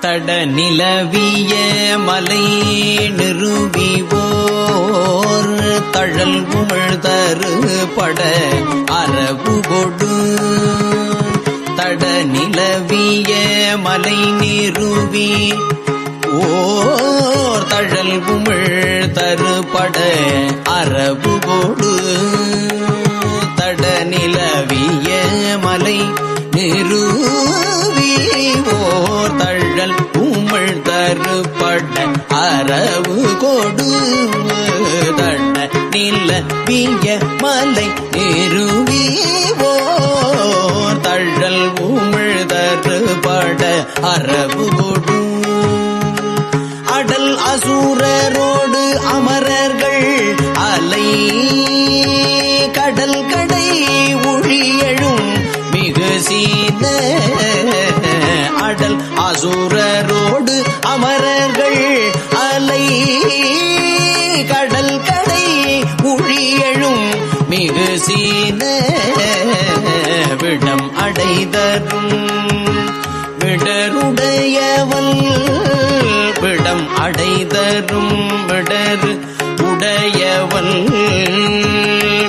தட நிலவிய மலை நிறுவிவோர் தழல் உமிழ்தரு பட அரபு கொடு. தட நிலவிய மலை நிறுவி ஓர் தழல் உமிழ் தருபட அரபு கொடு. தட நிலவிய மலை நிறுவி உமிழ் தருப்பட அரபு கொடு தட நிலவிய மலை நிறுவி ஓர் தழல் உமிழ் தருப்பட அரபு கொடு. அடல் அசூரரோடு அமரர்கள் அலை. கடல் கடை ஒழியழும் மிகு சீன ஆடல் அசுரரோடு அமரர்கள் அலை கடல் கடை உழியழும் மிகு சீன விடம் அடைதரும். விடருடையவள் விடம் அடைதரும். விடரு உடையவள்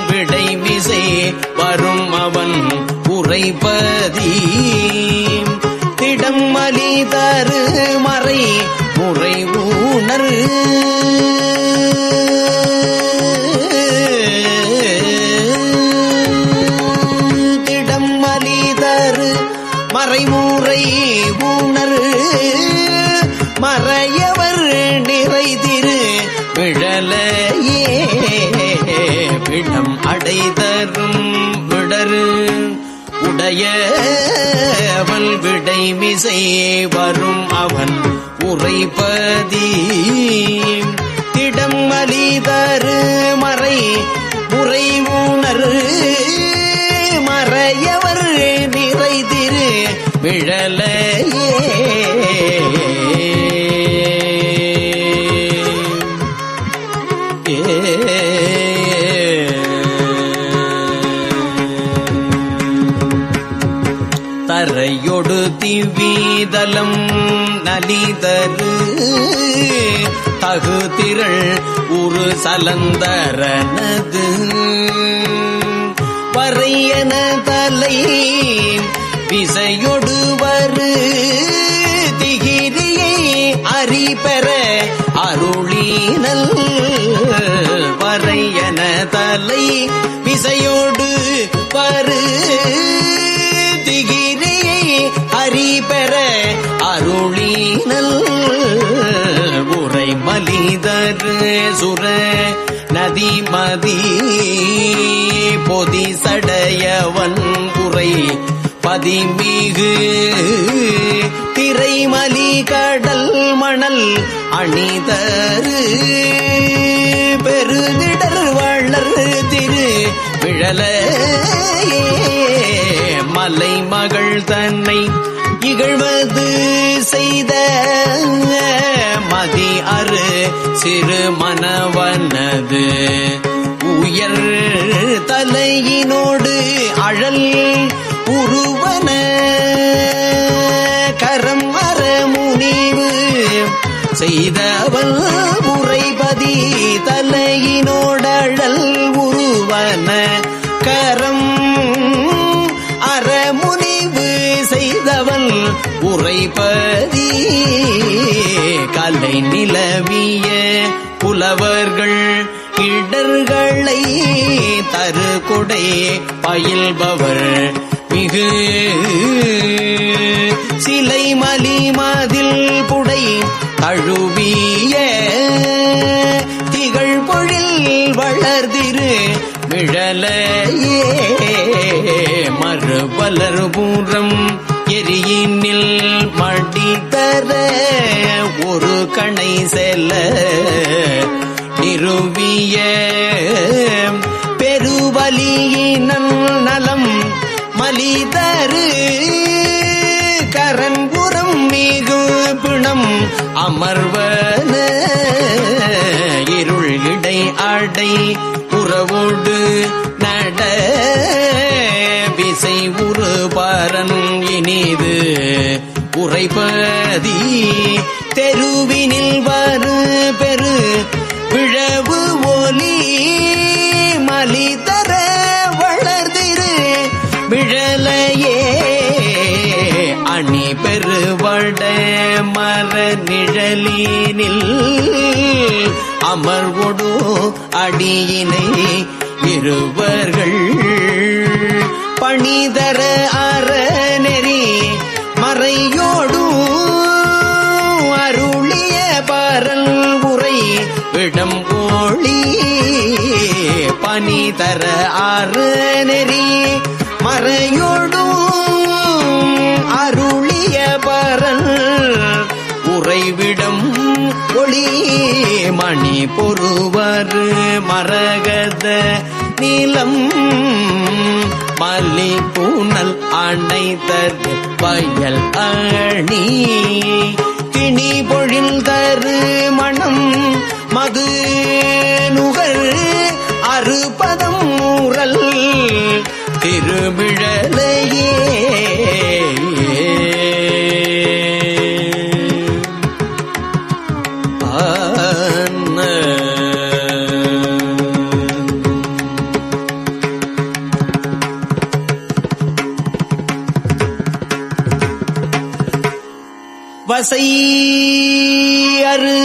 விடை விசை வரும் அவன் உரைபதீ திடம் மலிதரு மறை முறை ஊனர் உடையவன் வரும் அவன் உரைப்பதி திடம் மலிதரு மறை உரை உணர் மறையவர் நிறைதிரு விழலையே. திவீதலம் நலிதரு தகுதிரள் உரு சலந்தரனது. வரையன தலை விசையொடுவரு திகிரியை அறிபெற அருளினல். வரையன தலை சுர நதி மதி பொதி சடையவன் குறை. பதிமிகு திரைமலி கடல் மணல் அணிதரு. பெருதிடர் வளர் திரு விழலையே மலை மகள் தன்னை இகழ்வது செய்த மதி அரு. சிறு மனவனது. உயர் தலையினோடு அழல் உருவன. கரம் அற முனிவு செய்தவள் முறைபதி தலையினோடழல் உருவன. கரம் அறமுனிவு செய்தவள் உரைபதி கலை நிலவிய புலவர்கள் இடர்களை தரு கொடை பயில்பவர். மிகு சிலை மலிமதில் புடை தழுவிய திகழ் பொழில் வளர்திரு மிழலையே மறுபலர் பூரம் எரியினில் மடித்தர கணை செல்ல. நிறுவிய பெருவலியினன் நலம் மலிதரு. கரன்புறம் மிகு பிணம் அமர்வன. இருள் இடை அடை உறவோடு நட. விசை உரு பரன் இனிது. உரைப்பதி தெருவினில் வரு பெரு பிழவு ஒலி மலிதர வளர்திரு விழலையே அணி பெருவட மர நிழலினில் அமர்வொடு அடியினை இருவர்கள் பணிதர தர ஆறு நெறி மறையோடும் அருளிய பரல் உறைவிடம் ஒளி மணி பொறுவர் மரகத நீலம் மல்லி பூனல் அணைத்தர் பயல் அணி. கிணி பொழில் தரு மணம் மது நுகர் அறுபதம் ஊரல் திருமிழலையே வசை அரு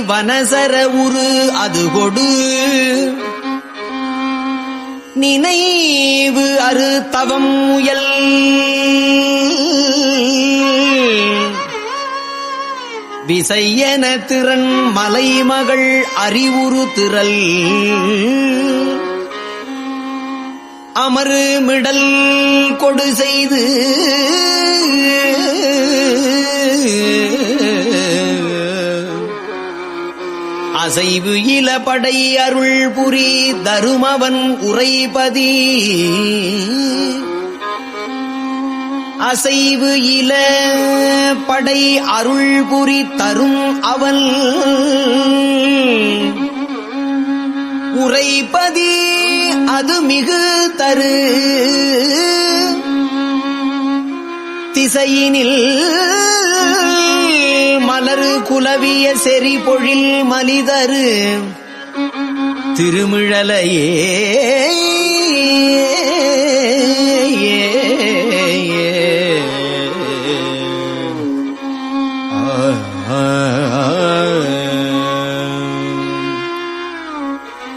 வனசர உரு அது கொடு. நினைவு அரு தவம் முயல். விசையன திறன் மலைமகள் அறிவுறு திரள். அமரு மிடல் கொடு செய்து. அசைவு இளபடை அருள் புரி தருமவன் உரைபதி அசைவு இல படை அருள் புரி தரும் அவன். உரைப்பதி அது மிகு தரு. திசையினில் மலரு குலவிய செறி பொழில் மலிதரு திருமிழலையே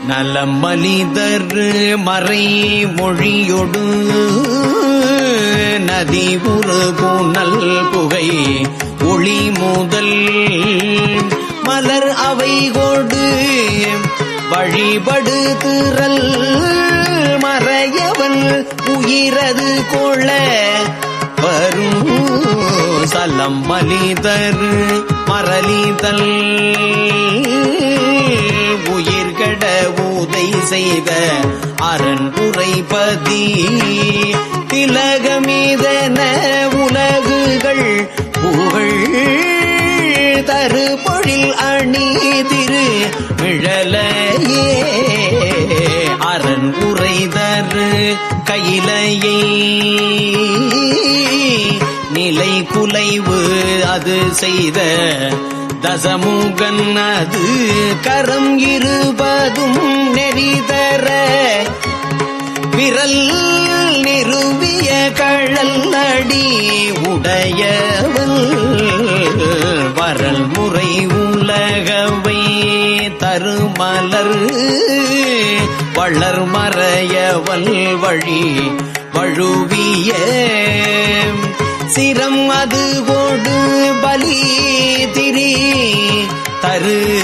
நலம் மனிதர் மறை மொழியொடு நதி உரு புனல் புகை ஒளி முதல். மலர் அவை கொடு வழிபடு திரல் மறையவன் உயிரது கொள்ள வரும் சலம் மலிதர் மரளிதல் உயிர்கட ஊதை செய்த அரண் உரைப்பதி திலகமீதன மிழலையே அரண் உரைதரு கையிலையை. நிலை குலைவு அது செய்த தசமுகன் அது கரம் இருபதும் நெறிதர விரல் நிறுவிய கழல் அடி உடையவள். வரல் முறை உலகவை தருமலர். வளர் மறையவள் வழி வழுவிய. சிரம் அது கொடு பலி திரி தரு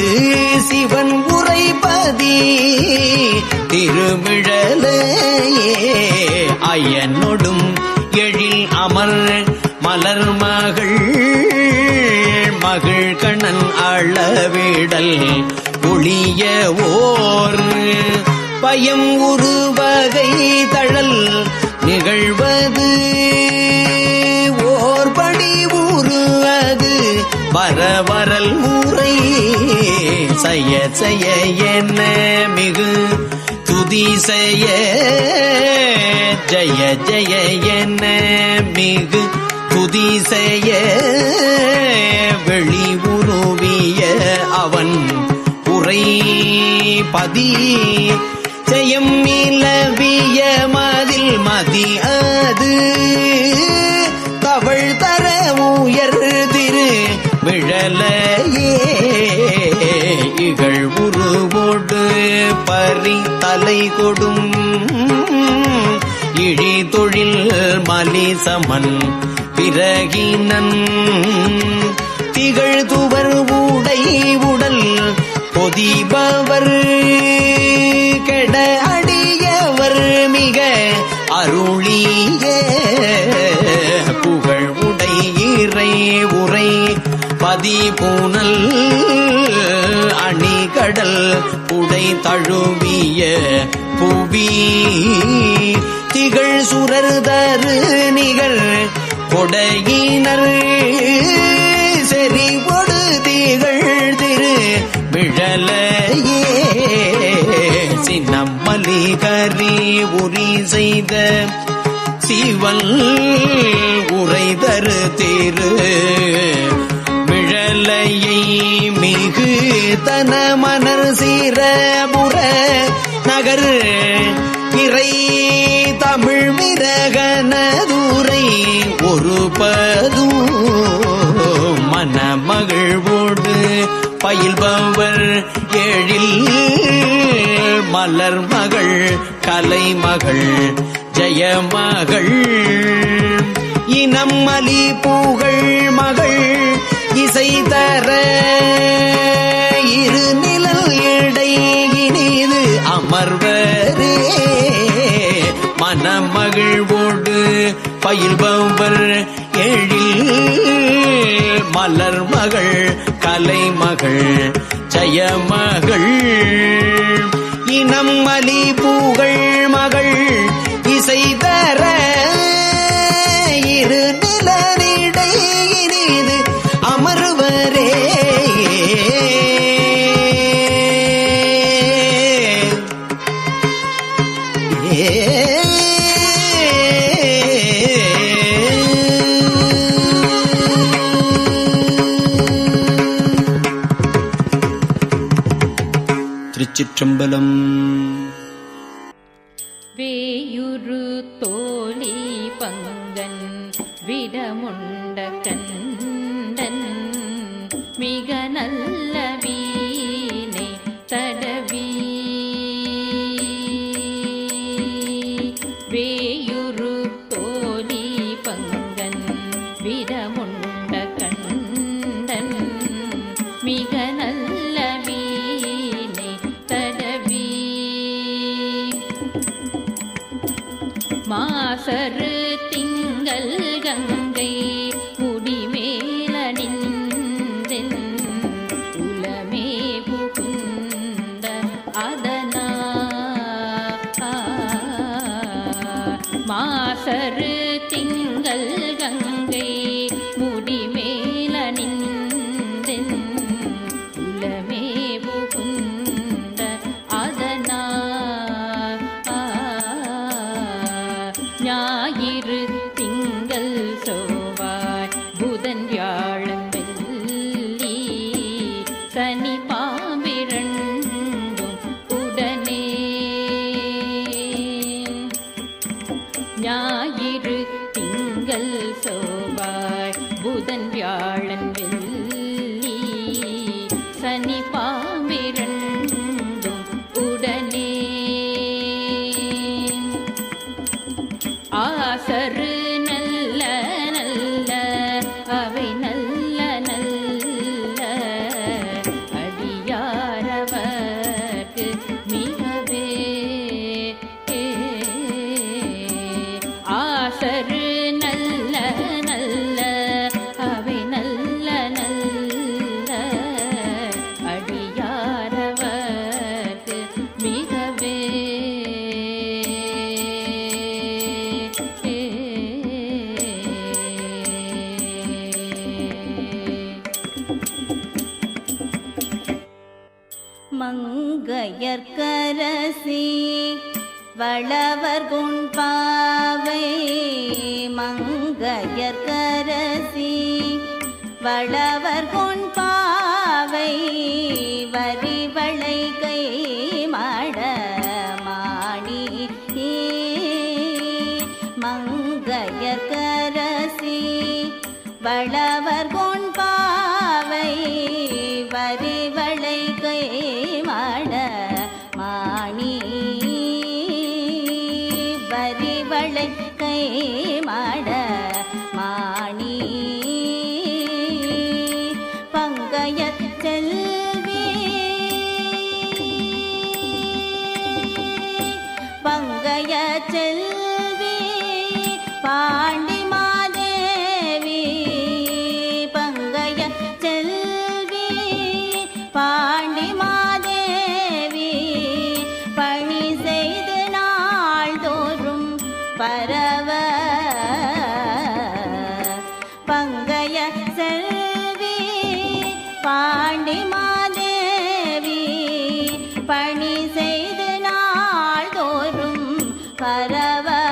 சிவன் உரைபதி திருமிழலே ஐயனொடும் எழில் அமர் மலர் மகள். மகள் கண்ணன் அளவிடல் ஒளிய ஓர் பயம் உருவகை தழல் நிகழ்வது. ஓர்படி உருவது வரவரல் முறை செய்ய செய்ய என்ன மிகு துதி செய்ய ஜய ஜய என்ன மிகு துதி செய்ய உரை பதி ஜெயம் நிலவிய மதில் மதி அது. தவள் தர உயர் திரு விழலையே. இகழ் உருவோடு பறி தலை கொடும். இழி தொழில் மலி சமன். பிறகினன் புடை தழுவிய புவி திகழ் சுரர் தரு நிகர் கொடையினர். செறி கொடு திகழ் திரு விழலையே. சின்னம்மலி கரி உரி செய்த சிவல் உரை தரு திரு விழலையை மிகு தன மலர் சீரபுர நகர் இறை தமிழ் மிரகனதுரை ஒரு பதும் மனமகிழ்வோடு பயில்பவர் எழில் மலர் மகள் கலைமகள் ஜெயமகள் இனம் அலி பூகள் மகள் இசை தர இரு இனிது அமர்வரே மனமகிழ்வோடு பயில்பவர் எழில். மலர் மகள் கலைமகள் ஜெயமகள் இனம் மலி பூகள் மகள் இசை தர திருச்சிற்றம்பலம் வேயுரு தோழி பங்கன் விடமுன் சனி பாம்பிரண்டும் கயற்கரசி வளவர்குண் பாவை. மங்கையற்கரசி வளவர்குண் பாவை. வரிவளை கை மாட மாணி மங்கையற்கரசி வளவர் பரவ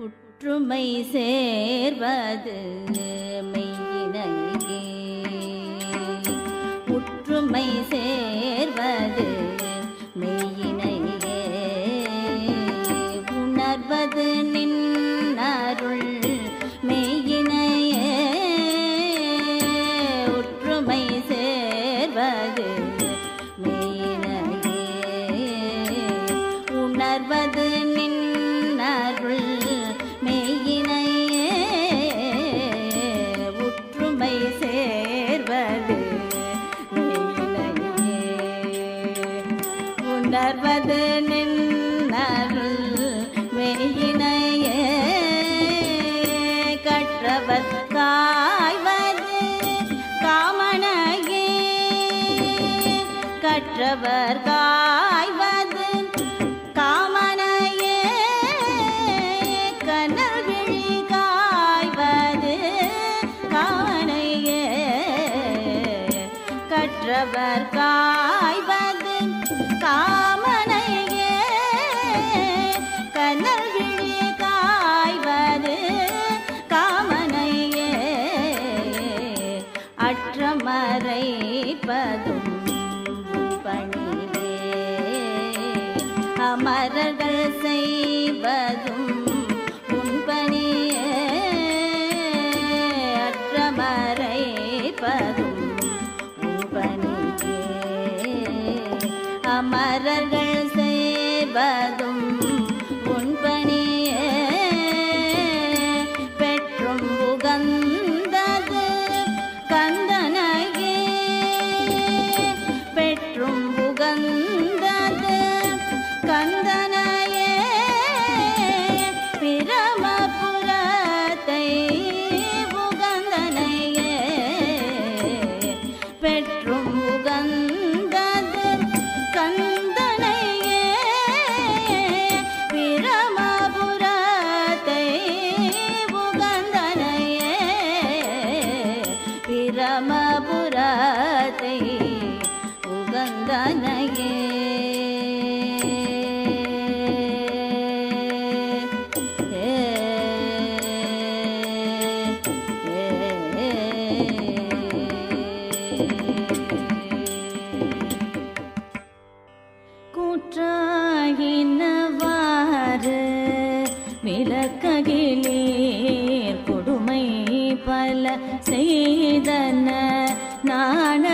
ஒற்றுமை சேர்வது மெய் நின்னருள் வெளியினையே கற்றவர் காய்வது காமனையே கற்றவர் காய்வது காமனையே கண்ணல் விழி காய்வது காமனையே கற்றவர் காய் மரங்கள் pet செய்தன நாண